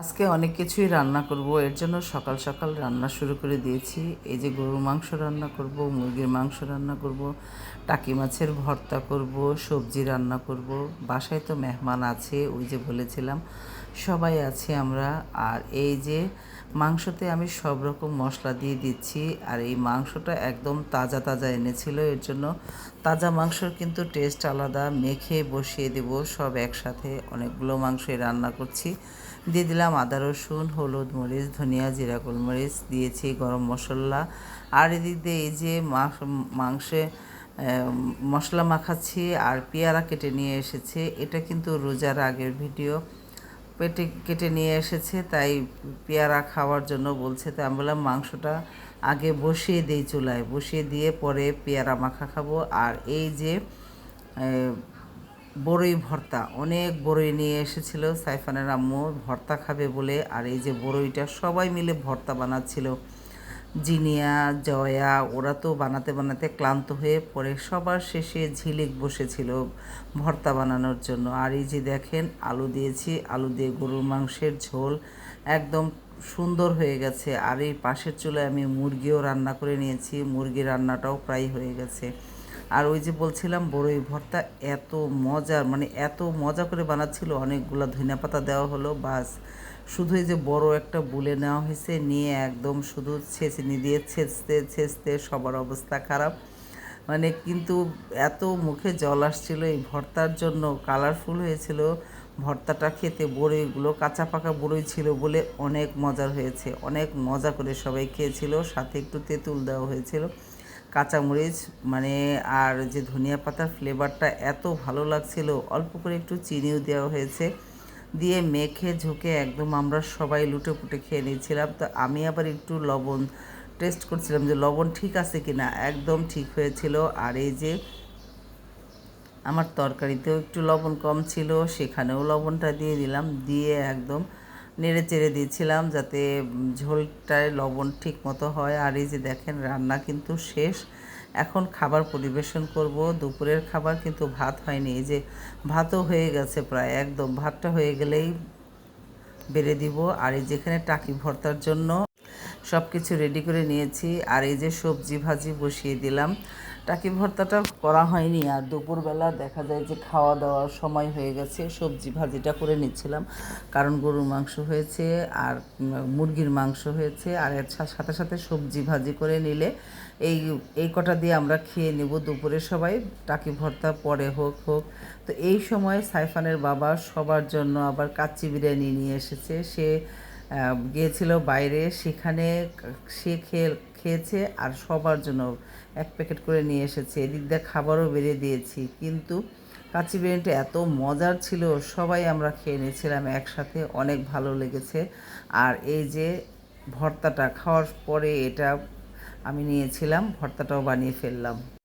আজকে অনেক কিছুই রান্না করব। এর জন্য সকাল সকাল রান্না শুরু করে দিয়েছি। এই যে গরুর মাংস রান্না করব, মুরগির মাংস রান্না করব, টাকি মাছের ভর্তা করব, সবজি রান্না করব। বাসায় তো মেহমান আছে, ওই যে বলেছিলাম, সবাই আছি আমরা। আর এই যে মাংসতে আমি সব রকম মশলা দিয়ে দিচ্ছি, আর এই মাংসটা একদম তাজা তাজা এনেছিল। এর জন্য তাজা মাংসর কিন্তু টেস্ট আলাদা। মেখে বসিয়ে দেব সব একসাথে। অনেকগুলো মাংসই রান্না করছি। দিয়ে দিলাম আদা রসুন, হলুদ মরিচ, ধনিয়া জিরা গোলমরিচ, দিয়েছি গরম মশলা। আর এদিক দিয়ে এই যে মাংস- মশলা মাখাচ্ছি আর পেয়ারা কেটে নিয়ে এসেছে। এটা কিন্তু রোজার আগের ভিডিও। পেটে কেটে নিয়ে এসেছে, তাই পেয়ারা খাওয়ার জন্য বলছে। তাই আমি বললাম, মাংসটা আগে বসিয়ে দিই চুলায়। বসিয়ে দিয়ে পরে পেয়ারা মাখা খাব। আর এই যে বড়ই ভর্তা। অনেক বড়ই নিয়ে এসেছিল সাইফানের আম্মু, ভর্তা খাবে বলে। আর এই যে বড়ইটা, সবাই মিলে ভর্তা বানাচ্ছিল। জিনিয়া, জয়া, ওরা তো বানাতে বানাতে ক্লান্ত হয়ে পরে সবার শেষে ঝিলিক বসেছিল ভর্তা বানানোর জন্য। আর এই যে দেখেন, আলু দিয়েছি, আলু দিয়ে গরুর মাংসের ঝোল একদম সুন্দর হয়ে গেছে। আর এই পাশের চুলায় আমি মুরগিও রান্না করে নিয়েছি। মুরগি রান্নাটাও প্রায় হয়ে গেছে। আর ওই যে বলছিলাম, বড়ই ভর্তা, এত মজার মানে এত মজা করে বানাচ্ছিল। অনেকগুলো ধনিয়া পাতা দেওয়া হলো, বাস। শুধু এই যে বড় একটা বুলে নেওয়া হয়েছে, নিয়ে একদম শুধু ছেঁচনি দিয়ে ছেঁচতে ছেঁচতে সবার অবস্থা খারাপ। মানে কিন্তু এত মুখে জল আসছিল, এই ভর্তার জন্য কালারফুল হয়েছিল। ভর্তাটা খেতে বড়ইগুলো কাঁচা পাকা বড়ই ছিল বলে অনেক মজার হয়েছে, অনেক মজা করে সবাই খেয়েছিল, সাথে একটু তেঁতুল দেওয়া হয়েছিল। কাঁচামরিচ মানে আর যে ধনিয়া পাতার ফ্লেভারটা এত ভালো লাগছিল, অল্প করে একটু চিনিও দেওয়া হয়েছে। দিয়ে মেখে ঝুঁকে একদম আমরা সবাই লুটে পুটে খেয়ে নিয়েছিলাম তো আমি আবার একটু লবণ টেস্ট করছিলাম যে লবণ ঠিক আছে কি না একদম ঠিক হয়েছিল। আর এই যে আমার তরকারিতেও একটু লবণ কম ছিল, সেখানেও লবণটা দিয়ে দিলাম। দিয়ে একদম নেড়ে চেড়ে দিয়েছিলাম যাতে ঝোলটায় লবণ ঠিক মতো হয়। আর এই যে দেখেন, রান্না কিন্তু শেষ। এখন খাবার পরিবেশন করব। দুপুরের খাবার কিন্তু ভাত হয়নি। এই যে ভাতও হয়ে গেছে প্রায়, একদম। ভাতটা হয়ে গেলেই বেড়ে দিব। আর এই যেখানে টাকি ভর্তার জন্য সব কিছু রেডি করে নিয়েছি। আর এই যে সবজি ভাজি বসিয়ে দিলাম। টাকি ভর্তাটা করা হয়নি আর দুপুরবেলা দেখা যায় যে খাওয়া দাওয়ার সময় হয়ে গেছে, সবজি ভাজিটা করে নিচ্ছিলাম, কারণ গরুর মাংস হয়েছে আর মুরগির মাংস হয়েছে, আর এর সাথে সাথে সবজি ভাজি করে নিলে এই এই কটা দিয়ে আমরা খেয়ে নেব দুপুরে সবাই, টাকি ভর্তা পরে হোক হোক। তো এই সময় সাইফানের বাবা সবার জন্য আবার কাচ্চি বিরিয়ানি নিয়ে এসেছে, সে গিয়েছিল বাইরে, সেখানে, সে খেয়ে খেয়েছে আর সবার জন্য এক প্যাকেট করে নিয়ে এসেছে। এদিক দিয়ে খাবারও বেড়ে দিয়েছি। কিন্তু কাঁচি বিরিয়ানিটা এত মজার ছিল, সবাই আমরা খেয়ে নিয়েছিলাম একসাথে, অনেক ভালো লেগেছে। আর এই যে ভর্তাটা, খাওয়ার পরে এটা আমি নিয়েছিলাম, ভর্তাটাও বানিয়ে ফেললাম।